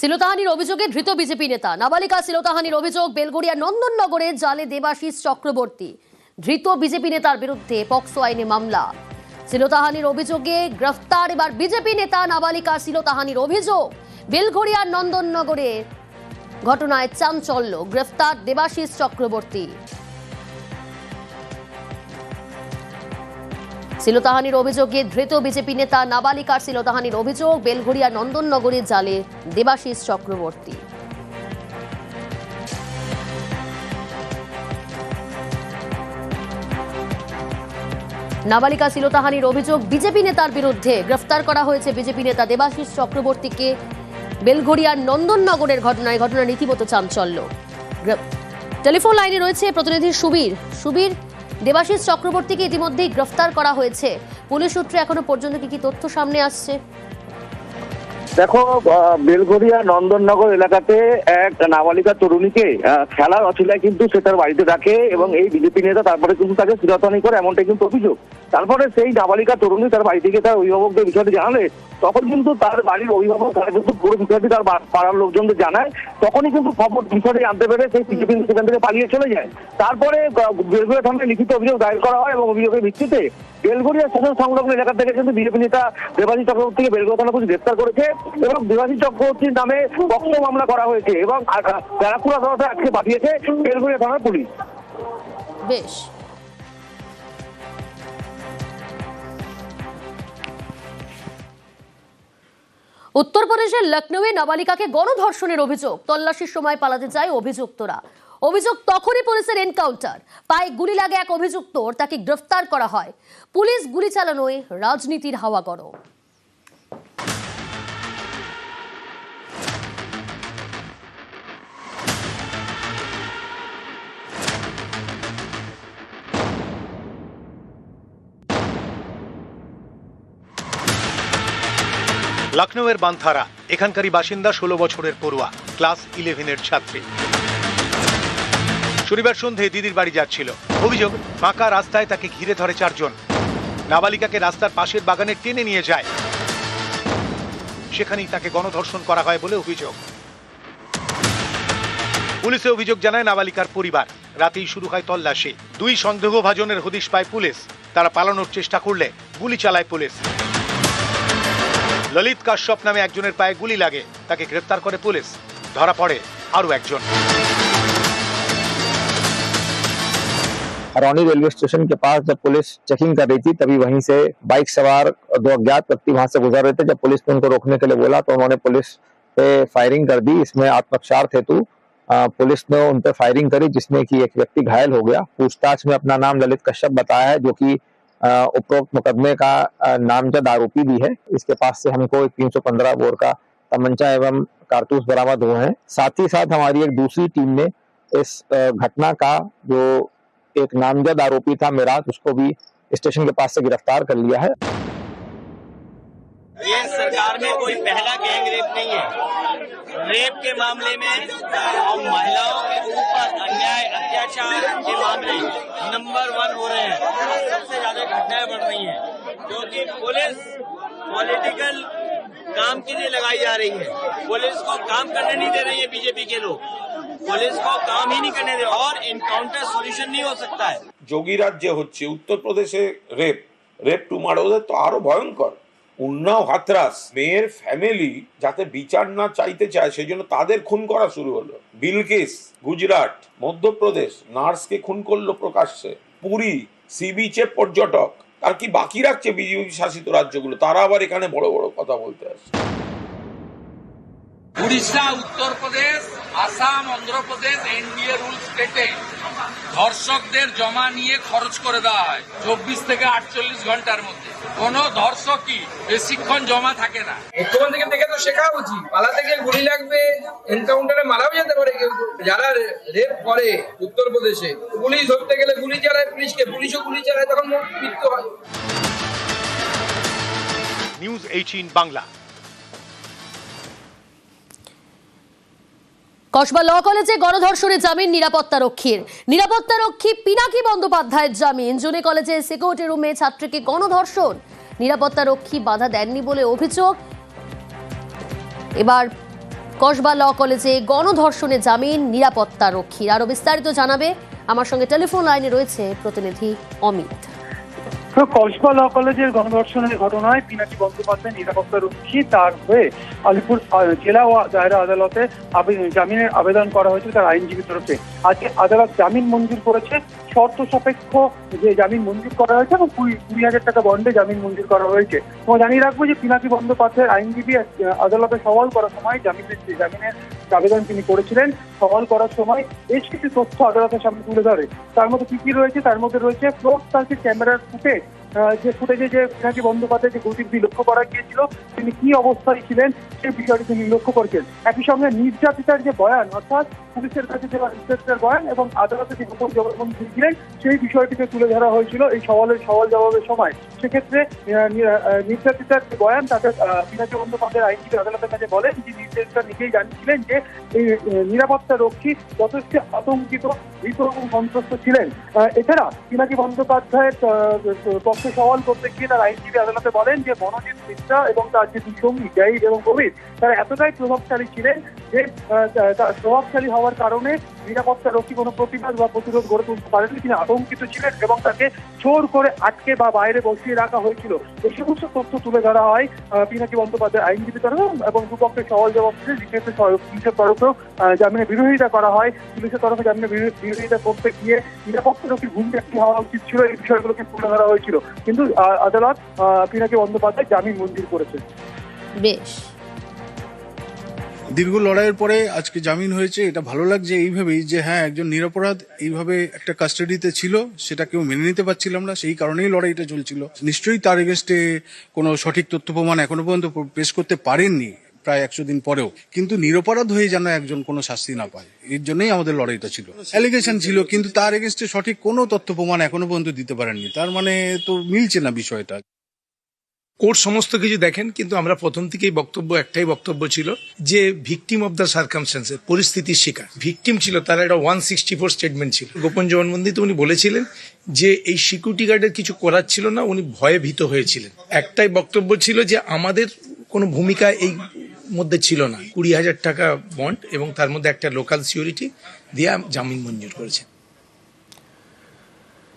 শিলতাহানির অভিযোগে ধৃত বিজেপি নেতা। নাবালিকা শিলতাহানির অভিযোগ বেলগড়িয়া নন্দননগরে জালে দেবাশিস চক্রবর্তী। ধৃত বিজেপি নেতার বিরুদ্ধে পক্সো আইনে মামলা। শিলতাহানির অভিযোগে গ্রেফতার এবার বিজেপি নেতা নাবালিকা শিলতাহানির অভিযোগ। বেলঘড়িয়ার নন্দননগরে ঘটনায় চাঞ্চল্য। গ্রেফতার দেবাশিস চক্রবর্তী। শিলতাহানির অভিযোগে ধৃত বিজেপি নেতা নাবালিকার শিলতাহানির অভিযোগ বেলঘড়িয়া নন্দননগরের জালে দেবাশিস চক্রবর্তী। নাবালিকা শিলতাহানির অভিযোগ বিজেপি নেতার বিরুদ্ধে গ্রেফতার করা হয়েছে বিজেপি নেতা দেবাশিস চক্রবর্তীকে বেলঘড়িয়ার নন্দননগরের ঘটনায় ঘটনা রীতিমতো চাঞ্চল্য। টেলিফোন লাইনে রয়েছে প্রতিনিধি সুবীর। সুবীর দেবাশিস চক্রবর্তীকে ইতিমধ্যেই গ্রেফতার করা হয়েছে। পুলিশ সূত্রে এখনও পর্যন্ত কি কি তথ্য সামনে আসছে? দেখো বেলঘরিয়া নন্দননগর এলাকাতে এক নাবালিকা তরুণীকে খেলার অছিলায় কিন্তু সে তার বাড়িতে রাখে এবং এই বিজেপি নেতা তারপরে কিন্তু তাকে শিরতানি করে এমনটাই কিন্তু অভিযোগ। তারপরে সেই নাবালিকা তরুণী তার বাড়ি থেকে তার অভিভাবকদের বিষয়টি জানালে, তখন কিন্তু তার বাড়ির অভিভাবক তারা কিন্তু পুরো বিষয়টি তার পাড়ার লোকজনদের জানায়। তখনই কিন্তু খবর বিষয়টি জানতে পেরে সেই বিজেপি সেখান থেকে পালিয়ে চলে যায়। তারপরে বেলঘরিয়া থানায় লিখিত অভিযোগ দায়ের করা হয় এবং অভিযোগের ভিত্তিতে বেলঘরিয়া স্টেশন সংলগ্ন এলাকা থেকে কিন্তু বিজেপি নেতা দেবাজী চক্রবর্তীকে বেলঘরিয়া থানা পুলিশ গ্রেফতার করেছে। এবং দেবাজী চক্রবর্তীর নামে পক্ষ মামলা করা হয়েছে এবং আ- আ- আজকে পাঠিয়েছে বেলঘরিয়া থানার পুলিশ। বেশ। উত্তরপ্রদেশের লখনৌয়ে নাবালিকাকে গণধর্ষণের অভিযোগ। তল্লাশির সময় পালাতে যায় অভিযুক্তরা। অভিযোগ তখনই পুলিশের এনকাউন্টার। পায়ে গুলি লাগে এক অভিযুক্ত তাকে গ্রেফতার করা হয়। পুলিশ গুলি চালানোয় রাজনীতির হাওয়া গরম। লখনৌয়ের বান্থারা, এখানকারই বাসিন্দা ষোলো বছরের পড়ুয়া, ক্লাস ইলেভেনের ছাত্রী। শনিবার সন্ধে দিদির বাড়ি যাচ্ছিল। অভিযোগ, ফাঁকা রাস্তায় তাকে ঘিরে ধরে চারজন। নাবালিকাকে রাস্তার পাশের বাগানে টেনে নিয়ে যায়। সেখানেই তাকে গণধর্ষণ করা হয় বলে অভিযোগ। পুলিশে অভিযোগ জানায় নাবালিকার পরিবার। রাতেই শুরু হয় তল্লাশি। দুই সন্দেহভাজনের হদিশ পায় পুলিশ। তারা পালানোর চেষ্টা করলে গুলি চালায় পুলিশ। ললিত কাশ্যপ নামে একজনের পায়ে গুলি লাগে তাকে গ্রেফতার করে পুলিশ ধরা পড়ে আরও একজন हरौनी रेलवे स्टेशन के पास जब पुलिस चेकिंग कर रही थी तभी वहीं से बाइक सवार दो अज्ञात व्यक्ति वहां से गुजर रहे थे जब पुलिस ने उनको रोकने के लिए बोला तो उन्होंने पुलिस पे फायरिंग कर दी इसमें आत्मरक्षार्थ हेतु अ, पुलिस ने उन पे फायरिंग करी जिसमें कि एक व्यक्ति घायल हो गया पूछताछ में अपना नाम ललित कश्यप बताया है जो कि अ, उपरोक्त मुकदमे का नामजद आरोपी भी है। इसके पास से हमको एक तीन सौ पंद्रह बोर का तमंचा एवं कारतूस बरामद हुए हैं। साथ ही साथ हमारी एक दूसरी टीम ने इस घटना का जो एक नामजद आरोपी था, मिराज, उसको भी स्टेशन के पास से गिरफ़्तार कर लिया है। ये सरकार में कोई पहला गैंग रेप नहीं है। रेप के मामले में और महिलाओं के ऊपर अन्याय अत्याचार के मामले नंबर वन हो रहे हैं सबसे ज्यादा घटनाएं बढ़ रही हैं क्योंकि पुलिस पॉलिटिकल काम के लिए लगाई जा रही है पुलिस को काम करने नहीं दे रही है बीजेपी के लोग पुलिस को काम ही नहीं करने दे और इनकाउंटर सॉल्यूशन नहीं हो सकता है যোগী রাজ্যে হচ্ছে উত্তরপ্রদেশে রেপ রেপ টু মার্ডার তো আরো ভয়ঙ্কর উন্নাও হাতরাস মেয়ের ফ্যামিলি যাতে বিচার না চাইতে চায় সেই জন্য তাদের খুন করা শুরু হলো। বিলকিস, গুজরাট, মধ্যপ্রদেশ, নার্সকে খুন করল প্রকাশ্যে। পুরী সি বিচে পর্যটক। আর কি বাকি রাখছে বিজেপি শাসিত রাজ্যগুলো? তারা আবার এখানে বড় বড় কথা বলতে আসছে। উড়িষ্যা উত্তরপ্রদেশ আসাম অন্ধ্রপ্রদেশ এনডিএ রুল স্টেটে ধর্ষকদের জমা নিয়ে খরচ করে দেওয়া হয় চব্বিশ থেকে আটচল্লিশ ঘণ্টার মধ্যে। কোন ধর্ষকই বেশিক্ষণ জমা থাকে না। মুখ্যমন্ত্রীকে দেখে তো শেখা উচিত। পালাতে গিয়ে গুলি লাগবে এনকাউন্টারে মারাও যেতে পারে কেউ। যারা রেপ করে উত্তরপ্রদেশে পুলিশ ধরতে গেলে গুলি চালায় পুলিশকে পুলিশও গুলি চালায় তখন মৃত্যু হয়। News Eighteen Bangla Kasba law কলেজে গণধর্ষণে জামিন, নিরাপত্তা রক্ষীর। নিরাপত্তা রক্ষী পিনাকি বন্দ্যোপাধ্যায়ের জামিন। জুনে কলেজে সিকিউরিটি রুমে ছাত্রীকে গণধর্ষণ। নিরাপত্তা রক্ষী বাধা দেননি বলে অভিযোগ। এবার কসবা ল কলেজে গণধর্ষণে জামিন, নিরাপত্তা রক্ষীর। আরও বিস্তারিত জানাবে আমার সঙ্গে টেলিফোন লাইনে রয়েছে প্রতিনিধি অমিত। কসবা ল কলেজের গণধর্ষণের ঘটনায় পিনাকি বন্দ্যোপাধ্যায় নিরাপত্তা রক্ষী তার হয়ে আলিপুর জেলা ও দায়রা আদালতে জামিনের আবেদন করা হয়েছে তার আইনজীবী তরফে। আজকে আদালত জামিন মঞ্জুর করেছে। শর্ত সাপেক্ষ যে জামিন মঞ্জুর করা হয়েছে এবং কুড়ি কুড়ি হাজার টাকা বন্ডে জামিন মঞ্জুর করা হয়েছে। এবং জানিয়ে রাখব যে পিনাকি বন্দ্যোপাধ্যায়ের আইনজীবী আদালতে সওয়াল করার সময় জামিনের জামিনের আবেদন তিনি করেছিলেন, সওয়াল করার সময় বেশ কিছু তথ্য আদালতের সামনে তুলে ধরে। তার মধ্যে কি কি রয়েছে? তার মধ্যে রয়েছে ফ্লোর সার্কিট ক্যামেরার ফুটেজ যে ফুটেজে যে পিনাকি বন্দ্যোপাধ্যায় যে গতিবিধি লক্ষ্য করা গিয়েছিল, তিনি কি অবস্থায় ছিলেন সেই বিষয়টি তিনি লক্ষ্য করেছেন। একই সঙ্গে নির্যাতিতার যে বয়ান, অর্থাৎ পুলিশের কাছে যে ইন্সপেক্টর বয়ান এবং আদালতে যে গোপন জবানবন্দি দিয়েছিলেন সেই বিষয়টিকে তুলে ধরা হয়েছিল এই সওয়ালের সওয়াল জবাবের সময়। সেক্ষেত্রে নির্যাতিতার যে বয়ান, তাতে পিনাকি বন্দ্যোপাধ্যায়ের আইনজীবী আদালতের কাছে বলেন যে নির্যাতিতা নিজেই জানিয়েছিলেন যে, এই নিরাপত্তা রক্ষী যথেষ্ট আতঙ্কিত এবং সন্ত্রস্ত ছিলেন। এছাড়া পিনাকি বন্দ্যোপাধ্যায়ের পক্ষে সওয়াল করতে গিয়ে তার আইনজীবী আদালতে বলেন যে মনোজিৎ মিশ্রা এবং তার যে দুই সঙ্গী, জাহিদ এবং কবির তারা এতটাই প্রভাবশালী ছিলেন যে প্রভাবশালী হওয়ার কারণে নিরাপত্তা রক্ষী কোনো প্রতিবাদ বা প্রতিরোধ গড়ে তুলতে পারেননি। তিনি আতঙ্কিত ছিলেন এবং তাকে জোর করে আটকে বা বাইরে বসিয়ে রাখা হয়েছিল। এই সমস্ত তথ্য তুলে ধরা হয় পিনাকি বন্দ্যোপাধ্যায় আইনজীবী তরফে এবং দুপক্ষের সওয়াল জবাব দিয়ে দ্বিতীয়ত পুলিশের তরফেও আহ, জামিনের বিরোধিতা করা হয়। পুলিশের তরফে জামিনের বিরো- বিরোধিতা করতে গিয়ে নিরাপত্তা রক্ষীর ভূমিকা কি হওয়া উচিত ছিল এই বিষয়গুলোকে তুলে ধরা হয়েছিল। কিন্তু আদালত পিনাকি বন্দ্যোপাধ্যায় জামিন মঞ্জুর করেছে বেশ। দীর্ঘ লড়াইয়ের পরে আজকে জামিন হয়েছে, এটা ভালো লাগছে এইভাবেই যে হ্যাঁ একজন নিরপরাধ এইভাবে একটা কাস্টাডিতে ছিল, সেটা কেউ মেনে নিতে পারছিলাম না, সেই কারণেই লড়াইটা চলছিল। নিশ্চয়ই তার এগেনস্টে কোনো সঠিক তথ্য প্রমাণ এখনও পর্যন্ত পেশ করতে পারেননি প্রায় একশো দিন পরেও। কিন্তু নিরপরাধ হয়ে যেন একজন কোনো শাস্তি না পায়, এর জন্যই আমাদের লড়াইটা ছিল। অ্যালিগেশন ছিল, কিন্তু তার এগেনস্টে সঠিক কোনো তথ্য প্রমাণ এখনও পর্যন্ত দিতে পারেননি। তার মানে তো মিলছে না বিষয়টা। কোর্ট সমস্ত কিছু দেখেন, কিন্তু আমরা প্রথম থেকেই বক্তব্য, একটাই বক্তব্য ছিল যে ভিকটিম অফ দ্য সার্কামস্টান্সেস পরিস্থিতির শিকার। ভিকটিম ছিল, তার একটা ওয়ান সিক্সটি ফোর স্টেটমেন্ট ছিল। গোপন জবানবন্দিতে উনি বলেছিলেন যে এই সিকিউরিটি গার্ডের কিছু করার ছিল না, উনি ভয়ে ভীত হয়েছিলেন। একটাই বক্তব্য ছিল যে আমাদের কোনো ভূমিকা এই মধ্যে ছিল না। কুড়ি হাজার টাকা বন্ড এবং তার মধ্যে একটা লোকাল সিকিউরিটি দিয়ে জামিন মঞ্জুর করেছে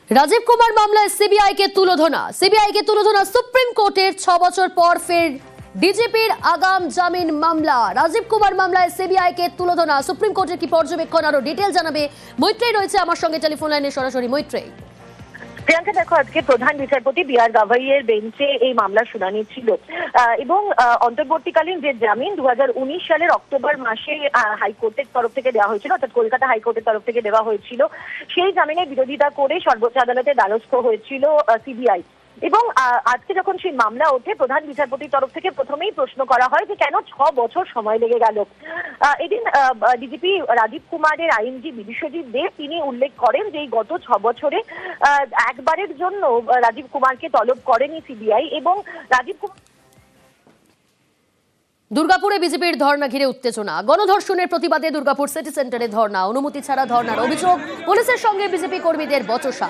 রাজীব কুমার মামলায় সিবিআই কে তুলোধনা। সিবিআই কে তুলোধনা সুপ্রিম কোর্টের ছ বছর পর ফের ডিজিপির আগাম জামিন মামলা। রাজীব কুমার মামলায় সিবিআই কে তুলোধনা। সুপ্রিম কোর্টের কি পর্যবেক্ষণ আরও ডিটেল জানাবে মৈত্রেই রয়েছে আমার সঙ্গে টেলিফোন লাইনে সরাসরি মৈত্রেই প্রিয়াঙ্কা, দেখো, আজকে প্রধান বিচারপতি বি আর গাভাইয়ের বেঞ্চে এই মামলার শুনানি ছিল। এবং অন্তর্বর্তীকালীন যে জামিন দু হাজার উনিশ সালের অক্টোবর মাসে হাইকোর্টের তরফ থেকে দেওয়া হয়েছিল, অর্থাৎ কলকাতা হাইকোর্টের তরফ থেকে দেওয়া হয়েছিল, সেই জামিনের বিরোধিতা করে সর্বোচ্চ আদালতে দ্বারস্থ হয়েছিল সিবিআই। এবং আজকে যখন সেই মামলা ওঠে, প্রধান বিচারপতির তরফ থেকে প্রথমেই প্রশ্ন করা হয় যে কেন ছ বছর সময় লেগে গেল? এদিন ডিজিপি রাজীব কুমারের আইনজীবী বিশ্বজিৎ দেব তিনি উল্লেখ করেন যে গত ছ বছরে একবারের জন্য রাজীব কুমারকে তলব করেনি সিবিআই এবং রাজীব কুমার দুর্গাপুরে বিজেপির ধর্না ঘিরে উত্তেজনা। গণধর্ষণের প্রতিবাদে দুর্গাপুর সিটি সেন্টারে ধর্ণা। অনুমতি ছাড়া ধর্ণার অভিযোগ। পুলিশের সঙ্গে বিজেপি কর্মীদের বচসা।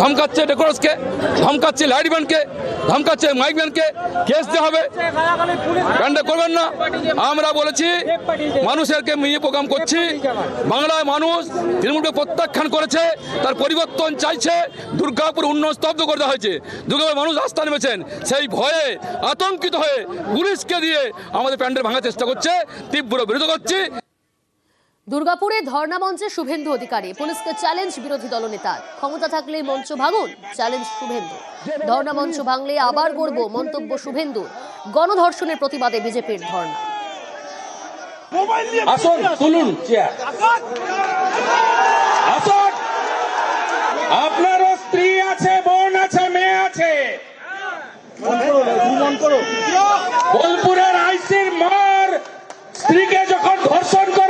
ধমকাচ্ছে ডেকোরসকে, ধমকাচ্ছে লাইট ব্যান্ডকে ধমকাচ্ছে মাইক ব্যান্ডকে কেস দেওয়া হবে। ব্যান্ডে করবেন না। আমরা বলেছি, মানুষেরকে নিয়ে প্রোগ্রাম করছি। বাংলায় মানুষ তৃণমূলকে প্রত্যাখ্যান করেছে, তার পরিবর্তন চাইছে, দুর্গাপুর উন্নয়ন স্তব্ধ করে দেওয়া হয়েছে। দুর্গাপুর মানুষ আস্থা নেমেছেন, সেই ভয়ে আতঙ্কিত হয়ে পুলিশকে দিয়ে আমাদের প্যান্ডেল ভাঙার চেষ্টা করছে, তীব্র বিরোধ করছি। দুর্গাপুরে ধর্ণা মঞ্চে শুভেন্দু অধিকারী। পুলিশকে চ্যালেঞ্জ বিরোধী দলনেতার ক্ষমতা থাকলে মঞ্চ ভাঙুন চ্যালেঞ্জ শুভেন্দু। ধর্ণা মঞ্চ ভাঙলে আবার গড়ব মন্তব্য শুভেন্দুর গণধর্ষণের প্রতিবাদে বিজেপির ধর্ণা। আসুন তুলুন আসুন। আপনারও স্ত্রী আছে বোন আছে মেয়ে আছে। বোলপুরের আইসির মার স্ত্রীকে যখন ধর্ষণ করবে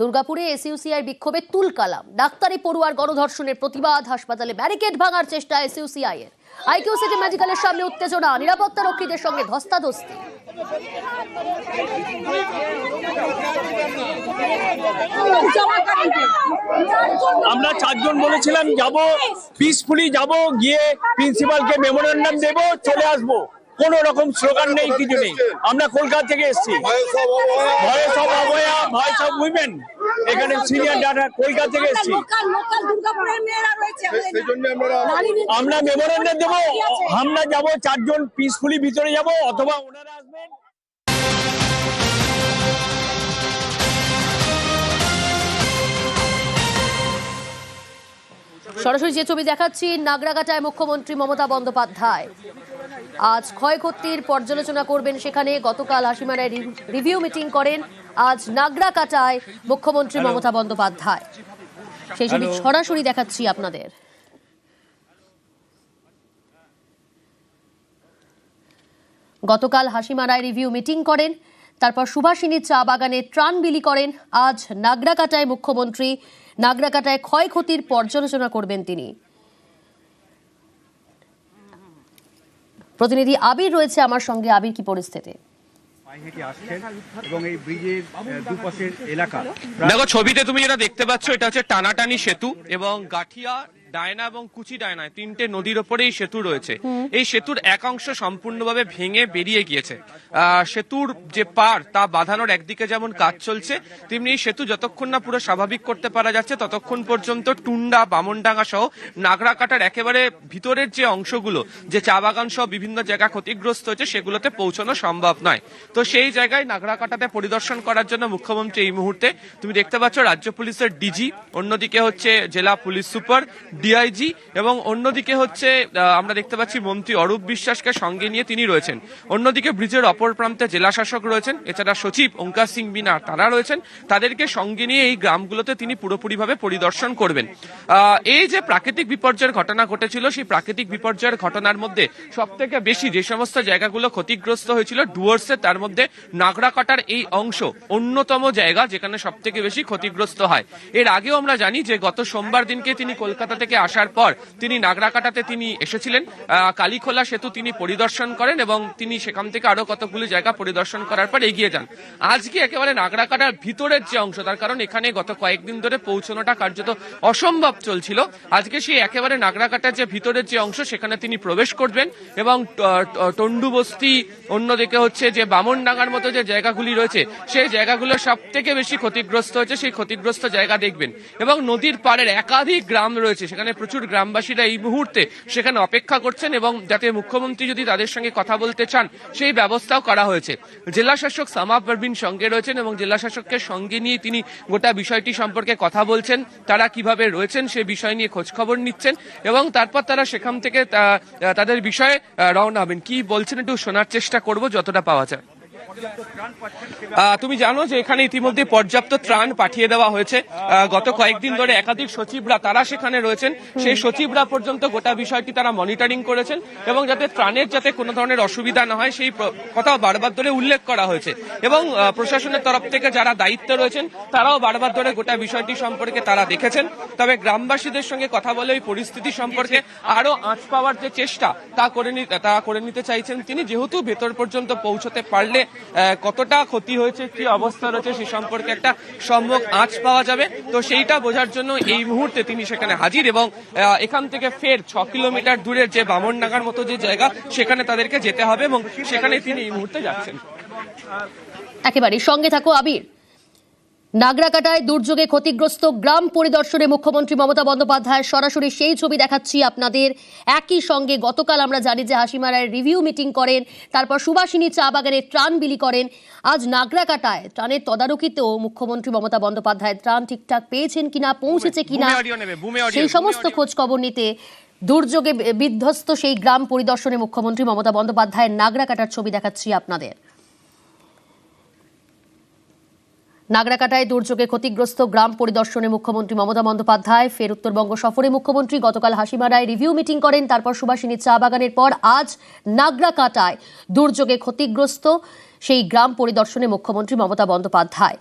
দুর্গাপুরে এসইউসিআই বিক্ষোভে তুলকালাম। ডাক্তারি পড়ুয়ার গণধর্ষণের প্রতিবাদ, হাসপাতালে ব্যারিকেড ভাঙার চেষ্টা এসইউসিআই এর আইকিউ সিটি মেডিকেলের সামনে উত্তেজনা, নিরাপত্তা রক্ষীদের সঙ্গে ধস্তাধস্তি। আমরা চারজন বলেছিলাম, যাব পিসফুলি যাব, গিয়ে প্রিন্সিপালকে মেমোরেন্ডাম দেব, চলে আসব। কোন রকম স্লোগান নেই কিছু নেই। আমরা কলকাতা থেকে এসেছি। Voice of Abhaya voice of women এখানে সিনিয়র ডাটা কলকাতা থেকে এসেছি। আমরা মেমোরেন্ডাম দেবো আমরা যাব চারজন পিসফুলি ভিতরে যাব অথবা ওনারা আসবেন। সরাসরি যে ছবি দেখাচ্ছি নাগরাকাটায় মুখ্যমন্ত্রী মমতা বন্দ্যোপাধ্যায়। আজ ক্ষয়ক্ষতির পর্যালোচনা করবেন সেখানে। গতকাল হাসিমারায় রিভিউ মিটিং করেন। আজ নাগরাকাটায় মুখ্যমন্ত্রী মমতা বন্দ্যোপাধ্যায়। সেই ছবি সরাসরি দেখাচ্ছি আপনাদের। গতকাল হাসিমারায় রিভিউ মিটিং করেন। তারপর সুভাষিনী চা বাগানে ত্রাণ বিলি করেন। আজ নাগরাকাটায় মুখ্যমন্ত্রী। নাগরাকাটায় ক্ষয়ক্ষতির পর্যালোচনা করবেন তিনি। প্রতিনিধি আবির রয়েছে আমার সঙ্গে। আবির কি পরিস্থিতি? পায়ে হেঁটে আসছেন এবং এই ব্রিজের দুপাশের এলাকা। দেখো ছবিতে তুমি যেটা দেখতে পাচ্ছ এটা হচ্ছে টানাটানি সেতু এবং গাঠিয়া ডায়না এবং কুচি ডায়নায় তিনটে নদীর ওপরে এই সেতু রয়েছে। এই সেতুর এক অংশ সম্পূর্ণভাবে ভেঙে বেরিয়ে গিয়েছে। সেতুর যে পার তা বাঁধানোর একদিকে যেমন কাজ চলছে, তেমনি এই সেতু যতক্ষণ না পুরো স্বাভাবিক করতে পারা যাচ্ছে, ততক্ষণ পর্যন্ত টুন্ডা, বামনডাঙ্গা সহ নাগরাকাটার একেবারে ভিতরের যে অংশগুলো, যে চা বাগান সহ বিভিন্ন জায়গা ক্ষতিগ্রস্ত হয়েছে, সেগুলোতে পৌঁছানো সম্ভব নয়। তো সেই জায়গায় নাগরাকাটাতে পরিদর্শন করার জন্য মুখ্যমন্ত্রী এই মুহূর্তে, তুমি দেখতে পাচ্ছ রাজ্য পুলিশের ডিজি, অন্যদিকে হচ্ছে জেলা পুলিশ সুপার ডিআইজি এবং অন্যদিকে হচ্ছে আমরা দেখতে পাচ্ছি মন্ত্রী অরূপ বিশ্বাসকে সঙ্গে নিয়ে তিনি রয়েছেন। অন্যদিকে ব্রিজের অপর প্রান্তে জেলা শাসক রয়েছেন, এছাড়া সচিব ওঙ্কার সিং বিনা তারা রয়েছেন। তাদেরকে সঙ্গে নিয়ে এই গ্রামগুলোতে তিনি পুরোপুরিভাবে পরিদর্শন করবেন। এই যে প্রাকৃতিক বিপর্যয়ের ঘটনা ঘটেছিল, সেই প্রাকৃতিক বিপর্যয়ের ঘটনার মধ্যে সব থেকে বেশি যে সমস্ত জায়গাগুলো ক্ষতিগ্রস্ত হয়েছিল, ডুয়ার্সে তার মধ্যে নাগরাকাটার এই অংশ অন্যতম জায়গা যেখানে সব থেকে বেশি ক্ষতিগ্রস্ত হয়। এর আগেও আমরা জানি যে গত সোমবার দিনকে তিনি কলকাতা থেকে আসার পর তিনি নাগরাকাটাতে তিনি এসেছিলেন। কালীখোলা সেতু তিনি পরিদর্শন করেন এবং তিনি সেখান থেকে আরও কতগুলি জায়গা পরিদর্শন করার পর এগিয়ে যান। আজকে একেবারে নাগরাকাটার ভিতরের যে অংশ, তার কারণ এখানে গত কয়েকদিন ধরে পৌঁছানোটা কার্যত অসম্ভব চলছিল। আজকে সেই একেবারে নাগরাকাটার যে ভিতরের যে অংশ, সেখানে তিনি প্রবেশ করবেন এবং ট- ট- টন্ডু বস্তি, অন্যদিকে হচ্ছে যে বামনডাঙ্গার মতো যে জায়গাগুলি রয়েছে, সেই জায়গাগুলো সব থেকে বেশি ক্ষতিগ্রস্ত হয়েছে। সেই ক্ষতিগ্রস্ত জায়গা দেখবেন এবং নদীর পাড়ের একাধিক গ্রাম রয়েছে প্রচুর গ্রামবাসীরা এই মুহূর্তে সেখানে অপেক্ষা করছেন এবং যাতে মুখ্যমন্ত্রী যদি তাদের সঙ্গে কথা বলতে চান, সেই ব্যবস্থাও করা হয়েছে। জেলা শাসক সামা পারভিন সঙ্গে রয়েছেন এবং জেলা শাসককে সঙ্গে নিয়ে তিনি গোটা বিষয়টি সম্পর্কে কথা বলছেন, তারা কীভাবে রয়েছেন সে বিষয় নিয়ে খোঁজ খবর নিচ্ছেন এবং তারপর তারা সেখান থেকে তাদের বিষয়ে রওনা হবেন। কি বলছেন একটু শোনার চেষ্টা করব, যতটা পাওয়া যায়। তুমি জানো যে এখানে ইতিমধ্যে পর্যাপ্ত ত্রাণ পাঠিয়ে দেওয়া হয়েছে। গত কয়েকদিন ধরে একাধিক সচিবরা তারা সেখানে রয়েছেন। সেই সচিবরা পর্যন্ত গোটা বিষয়টি তারা মনিটরিং করেছেন এবং যাতে ত্রাণের যাতে কোনো ধরনের অসুবিধা না হয়, সেই প্র- কথা বারবার ধরে উল্লেখ করা হয়েছে। এবং প্রশাসনের তরফ থেকে যারা দায়িত্বে রয়েছেন, তারাও বারবার ধরে গোটা বিষয়টি সম্পর্কে তারা দেখেছেন। তবে গ্রামবাসীদের সঙ্গে কথা বলে ওই পরিস্থিতি সম্পর্কে আরও আঁচ পাওয়ার যে চেষ্টা, তা করে তা করে নিতে চাইছেন তিনি। যেহেতু ভেতর পর্যন্ত পৌঁছতে পারলে কতটা ক্ষতি হয়েছে, কি অবস্থা রয়েছে সে সম্পর্কে একটা সম্যক আঁচ পাওয়া যাবে। তো সেইটা বোঝার জন্য এই মুহূর্তে তিনি সেখানে হাজির এবং এখান থেকে ফের ছ কিলোমিটার দূরের যে বামনডাঙ্গার মতো যে জায়গা, সেখানে তাদেরকে যেতে হবে এবং সেখানে তিনি এই মুহূর্তে যাচ্ছেন। একেবারে সঙ্গে থাকো আবির। নাগরাকাটায় দুর্যোগে ক্ষতিগ্রস্ত গ্রাম পরিদর্শনে মুখ্যমন্ত্রী মমতা বন্দ্যোপাধ্যায় সরাসরি সেই ছবি দেখাচ্ছি আপনাদের। একই সঙ্গে গতকাল আমরা জানি যে হাসিমারায় রিভিউ মিটিং করেন তারপর সুভাষিনী চা বাগানে ত্রাণ বিলি করেন। আজ নাগরাকাটায় ত্রাণের তদারকিতেও মুখ্যমন্ত্রী মমতা বন্দ্যোপাধ্যায় ত্রাণ ঠিকঠাক পেয়েছেন কিনা পৌঁছেছে কিনা সেই সমস্ত। খোঁজ খবর নিতে দুর্যোগে বিধ্বস্ত সেই গ্রাম পরিদর্শনে মুখ্যমন্ত্রী মমতা বন্দ্যোপাধ্যায়ের নাগরাকাটার ছবি দেখাচ্ছি আপনাদের। নাগরাকাটায় দুর্যোগে ক্ষতিগ্রস্ত গ্রাম পরিদর্শনে মুখ্যমন্ত্রী মমতা বন্দ্যোপাধ্যায়, ফের উত্তরবঙ্গ সফরে মুখ্যমন্ত্রী গতকাল হাসিমারায় রিভিউ মিটিং করেন, তারপর সুভাষিনী চা বাগানের পর আজ নাগরাকাটায় দুর্যোগে ক্ষতিগ্রস্ত সেই গ্রাম পরিদর্শনে মুখ্যমন্ত্রী মমতা বন্দ্যোপাধ্যায়।